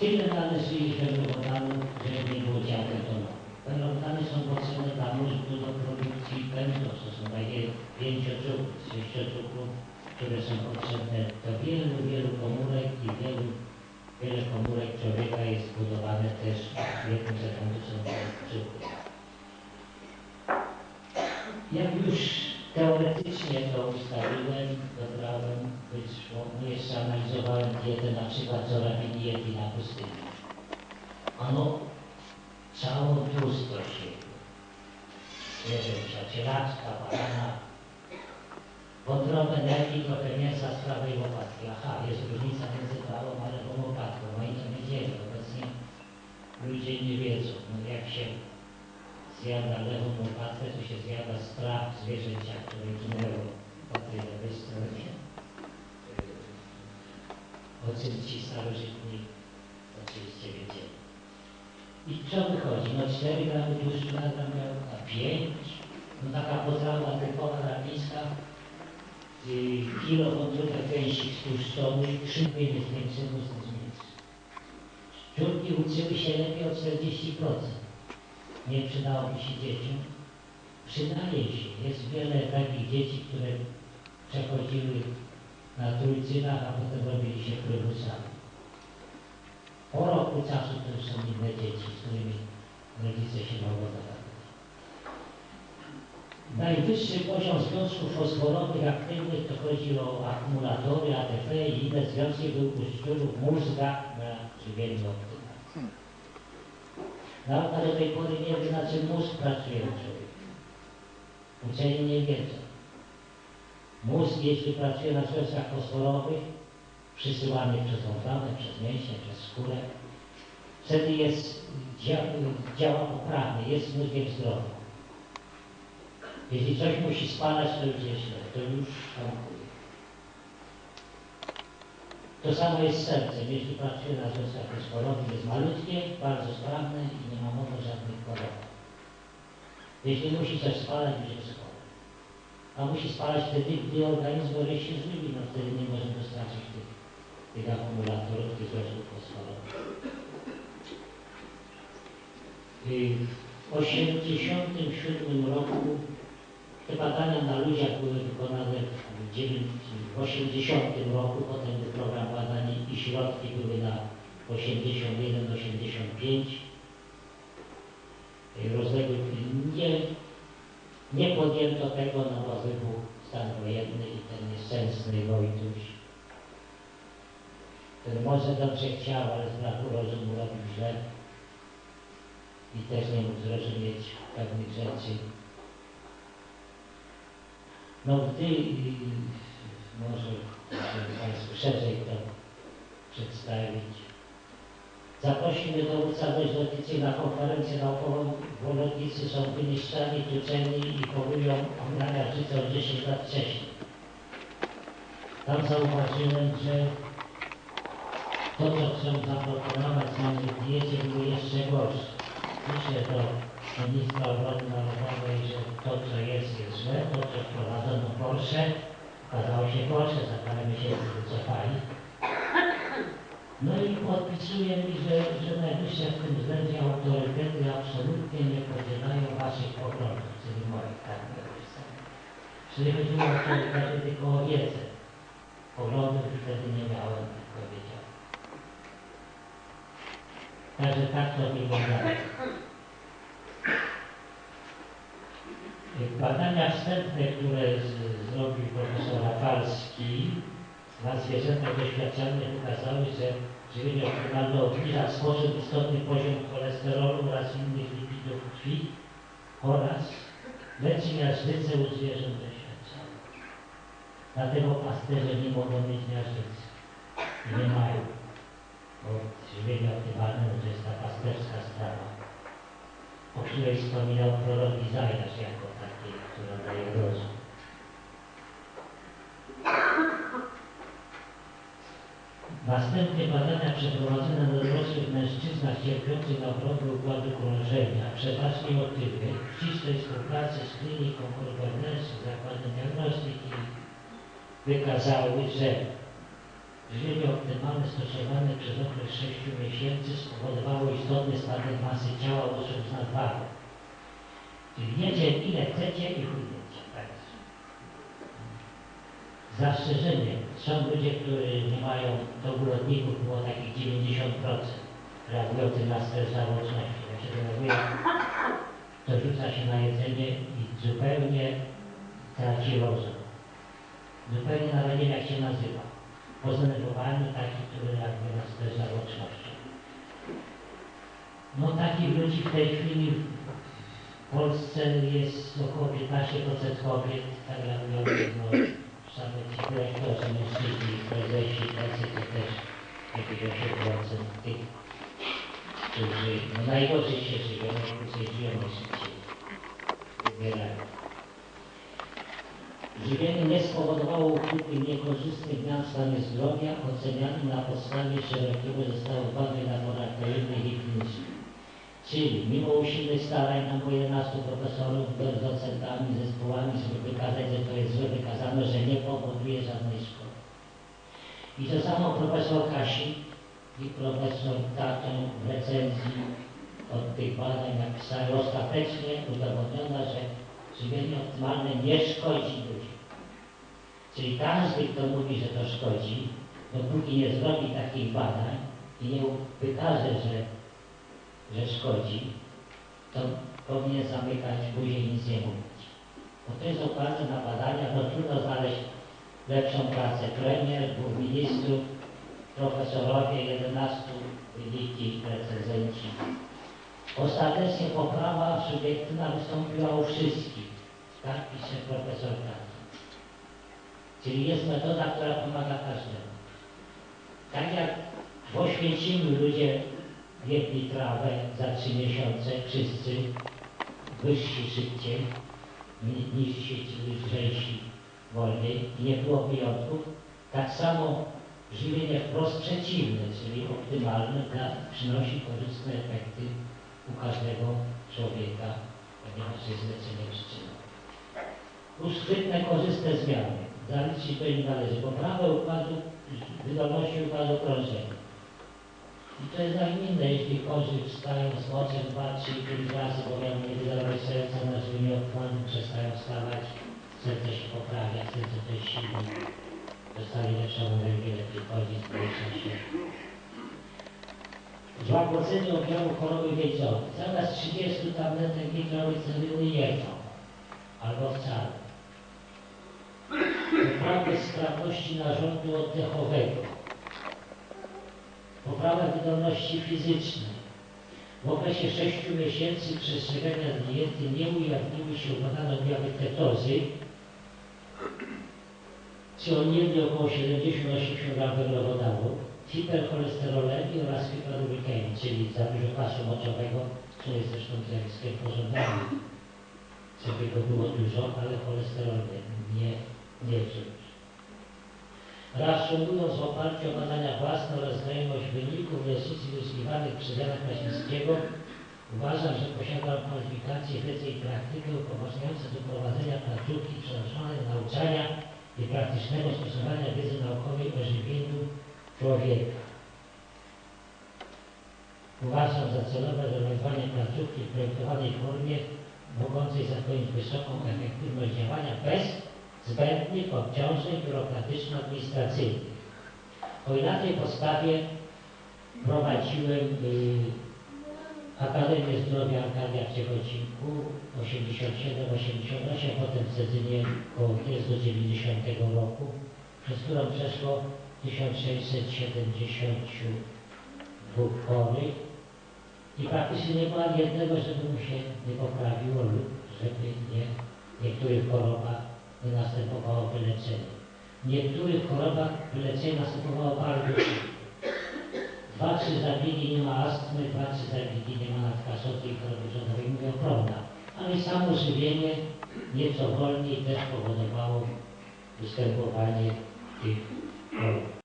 Tyle należeli węglowodanów, że nie było dział betonowych. Węglowodany są potrzebne dla mózgu do produkcji pędów. To są takie pięciocukrów, sześciocukrów, które są potrzebne do wielu, wielu komórek i wielu, wiele komórek człowieka jest budowane też w jednym są cukry. Jak już teoretycznie to ustaliłem, dobrałem, wyszło, no jeszcze analizowałem dietę na przykład robili jedli na pustyni. Ano całą tłustość jego. Zwierzęcia, cielaczka, banana, wątrobę, nerki, trochę mięsa z prawej łopatki. Aha, jest różnica między prawą a lewą łopatką. Oni to wiedzieli. Obecnie ludzie nie wiedzą. No jak się zjada lewą łopatkę, to się zjada strach zwierzęcia, które ginęło po tej lewej stronie. O czym ci starożytni oczywiście wiedzieli. I co wychodzi? No 4 gramy tłuszczu na gram białka, 5. No taka potrawa typowa rapińska, y, kilo wątróbek 3 jest większy, mózg jest mniejszy. Szczurki uczyły się lepiej o 40%. Nie przydałoby się dzieciom? Przydaje się. Jest wiele takich dzieci, które przechodziły trójcynach, a potem robili się krywusami. Po roku czasu to już są inne dzieci, z którymi rodzice się mogą dogadać. Najwyższy poziom związków fosforowych aktywnych to chodzi o akumulatory, ATP i inne związki był u szczurów mózga na żywieniu optymalnym. Nauka do tej pory nie wie, na czym mózg pracuje u człowieka. Uczeni nie wiedzą. Mózg, jeśli pracuje na związkach fosforowych, przysyłanych przez wątrobę, przez mięśnie, przez skórę, wtedy jest, dzia, działa poprawnie, jest mózgiem zdrowym. Jeśli coś musi spalać, to już jest źle, to już hamuje. To samo jest z sercem. Jeśli pracuje na związkach fosforowych, jest malutkie, bardzo sprawne i nie ma mowy żadnych chorób. Jeśli musi coś spalać, już jest chore. A musi spalać wtedy, gdy organizm bory się żywi, no wtedy nie może dostarczyć tych, tych akumulatorów, tych związków fosforowych. W 1987 roku te badania na ludziach były wykonane w 80 roku, potem był program badań i środki były na 81-85 rozległych nie, nie podjęto tego, no bo wybuchł stan wojenny i ten nieszczęsny Wojtuś, który może dobrze chciał, ale z braku rozumu robił źle i też nie mógł zrozumieć pewnych rzeczy. No gdy, może Państwu szerzej to przedstawić, zaprosimy dowódca dość dotyczy na konferencję naukową, lotnicy są wyniszczani, tuczeni i chorują omrania życia od 10 lat wcześniej. Tam zauważyłem, że to, co chcą zaproponować na diecie, było jeszcze gorsze. Piszę do ministra obrony narodowej, że to, co jest, jest złe, to, co wprowadzono gorsze, okazało się gorsze, za parę miesięcy wycofali. No i podpisuje mi, że, że najwyższe w tym względzie autorytety absolutnie nie podzielają waszych poglądów, czyli moich, tak napisane. Czyli chodziło o autorytety tylko o wiedzę. Poglądów wtedy nie miałem, jak powiedziałem. Także tak to wygląda. Badania wstępne, które z, zrobił profesor Rafalski na zwierzętach doświadczalnych wykazały, że żywienie optymalne obniża w sposób istotny poziom cholesterolu oraz innych lipidów krwi oraz leczy miażdżycę u zwierząt doświadczalnych. Dlatego pasterze nie mogą mieć miażdżycy. I nie mają. Bo żywienie optymalne to jest ta pasterska sprawa, o której wspominał prorok Izajasz jako takiej, która daje rozum. Następnie badania przeprowadzone na dorosłych mężczyznach cierpiących na choroby układu krążenia, przeważnie otyły, w ścisłej współpracy z kliniką Urbanes, Zakładem Diagnostyki, wykazały, że Żywienie optymalne stosowane przez okres 6 miesięcy spowodowało istotny spadek masy ciała osób z nadwagą. Czyli wiecie ile chcecie i chudniecie. Tak jest. Zastrzeżenie. Są ludzie, którzy nie mają dogłodników, było takich 90%. Reagują tym na stres zawoczności. Jak się denerwuje, to rzuca się na jedzenie i zupełnie traci rozum. Zupełnie nawet nie jak się nazywa. Pozdenerwowany taki, który reaguje na stres zawoczności. No takich ludzi w tej chwili w Polsce jest około 15% kobiet, tak jak mówię, ci dyrektorzy, mężczyźni, prezesi, tacy to też jakieś 8% tych, którzy najgorzej się żyją. Żywienie nie spowodowało uchybień niekorzystnych zmian zdrowia, ocenianym na podstawie szerokiego zestawu badań laboratoryjnych i klinicznych. Czyli mimo usilnych starań tam było 11 profesorów z docentami, zespołami, żeby wykazać, że to jest złe, wykazano, że nie powoduje żadnej szkody. I to samo profesor Kasi i profesor Tato w recenzji od tych badań napisały ostatecznie udowodniono, że żywienie optymalne nie szkodzi ludziom. Czyli każdy, kto mówi, że to szkodzi, dopóki nie zrobi takich badań i nie wykaże, że że szkodzi, to powinien zamykać buzię i nic nie mówić. Bo to jest oparte na badania, bo trudno znaleźć lepszą pracę. Premier, dwóch ministrów, profesorowie, 11 wybitni recenzenci. Ostatecznie poprawa subiektywna wystąpiła u wszystkich. Tak pisze profesor Kato. Czyli jest metoda, która pomaga każdemu. Tak jak w Oświęcimiu ludzie jedli trawę za trzy miesiące, wszyscy wyżsi szybciej, ni- niżsi, lżejsi wolniej i nie było wyjątków. Tak samo żywienie wprost przeciwne, czyli optymalne, dla, przynosi korzystne efekty u każdego człowieka, ponieważ jest leczenie przyczyną. Uszczytne, korzystne zmiany. Zaliczyć do nich należy poprawę układu, wydolności układu krążenia. I to jest nagminne, jeśli chorzy wstają z mocem 2, 3, 5 razy, bo miał niewydolność serca na żywieniu optymalnym, przestają wstawać, serce się poprawia, serce to jest silne, dostali lepszą energię, lepiej chodzić, zmniejsza się. Złagodzenie objawu choroby wiedzowej. Zamiast 30 tabletek nitrogliceryny jedną, albo wcale. Poprawę sprawności narządu oddechowego poprawę wydolności fizycznej. W okresie 6 miesięcy przestrzegania diety nie ujawniły się badane objawy ketozy, on jedli około 70-80 gram węglowodanów, hipercholesterolemii oraz hiperurykemii, czyli za dużo kwasu moczowego, co jest zresztą zjawiskiem pożądanym, żeby go było dużo, ale cholesterol nie, nie, nie. Reasumując w oparciu o badania własne oraz znajomość wyników inwestycji wyzyskiwanych przez Jana Krasińskiego, uważam, że posiadam kwalifikacje, wiedzę i praktykę upoważniające do prowadzenia placówki przeznaczonej do nauczania i praktycznego stosowania wiedzy naukowej o żywieniu człowieka. Uważam za celowe realizowanie placówki w projektowanej formie mogącej zapewnić wysoką efektywność działania bez zbędnych obciążeń biurokratyczno-administracyjnych. O na tej podstawie prowadziłem y, Akademię Zdrowia Arkadia w Ciechocinku 87-88, potem w Cedynie do 90 roku, przez którą przeszło 1672 chorych i praktycznie nie ani jednego, żeby mu się nie poprawiło lub żeby nie niektórych chorobach nie następowało wyleczenie. W niektórych chorobach wyleczenie następowało bardzo szybko. Dwa, trzy zabiegi nie ma astmy, dwa, trzy zabiegi nie ma nadkasoty i choroby rządowej, mówię prawda. Ale samo żywienie nieco wolniej też powodowało występowanie tych chorób.